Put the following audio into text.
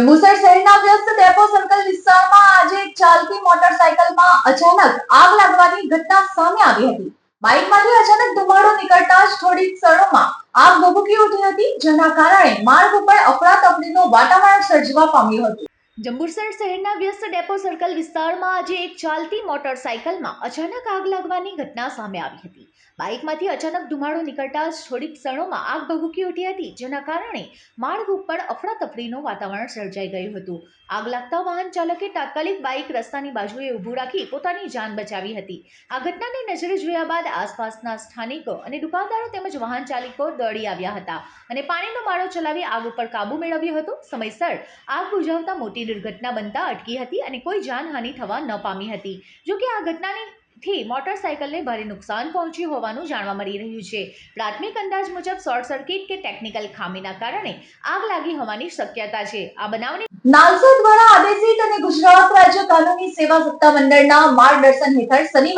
જંબુસર શહેરના વ્યસ્ત depot circle વિસ્તારમાં આજે એક ચાલતી મોટરસાયકલમાં અચાનક આગ લાગવાની ઘટના સામે આવી હતી. બાઇકમાંથી અચાનક ધુમાડો નીકળતા જ થોડી ક્ષણોમાં આગ ભભૂકી ઉઠી હતી, જેના કારણે માર્ગ ઉપર અફરાતફરીનું વાતાવરણ સર્જવા પામ્યું હતું. જંબુસર શહેરના વ્યસ્ત ડેપો સર્કલ વિસ્તારમાં આજે એક ચાલતી મોટરસાયકલમાં અચાનક આગ લાગવાની ઘટના સામે આવી હતી. બાઇકમાંથી અચાનક ધુમાડો નીકળતા થોડીક થોડી ક્ષણોમાં આગ ભભૂકી ઉઠી હતી, જેના કારણે માર્ગ ઉપર અફડાતફડીનું વાતાવરણ સર્જાઈ ગયું હતું. આગ લાગતા વાહન ચાલકે તાત્કાલિક બાઇક રસ્તાની બાજુએ ઊભું રાખી પોતાની જાન બચાવી હતી. આ ઘટનાને નજરે જોયા બાદ આસપાસના સ્થાનિકો અને દુકાનદારો તેમજ વાહન ચાલકો દોડી આવ્યા હતા અને પાણીનો માળો ચલાવી આગ ઉપર કાબુ મેળવ્યો હતો. સમયસર આગ બુઝાવતા મોટી દુર્ઘટના બનતા અટકી હતી અને કોઈ જાનહાનિ થવા ન પામી હતી. જો કે આ ઘટનાની થી મોટરસાયકલને ભારે નુકસાન પહોંચ્યું હોવાનું જાણવા મળી રહ્યું છે. પ્રાથમિક અંદાજ મુજબ શોર્ટ સર્કિટ કે ટેકનિકલ ખામીના કારણે આગ લાગી હોવાની શક્યતા છે. આ બનાવની નાલસો દ્વારા આદેશિત અને ગુજરાત રાજ્ય કાનૂની સેવા સત્તા મંડળના માર્ગદર્શન હેઠળ શનિવારે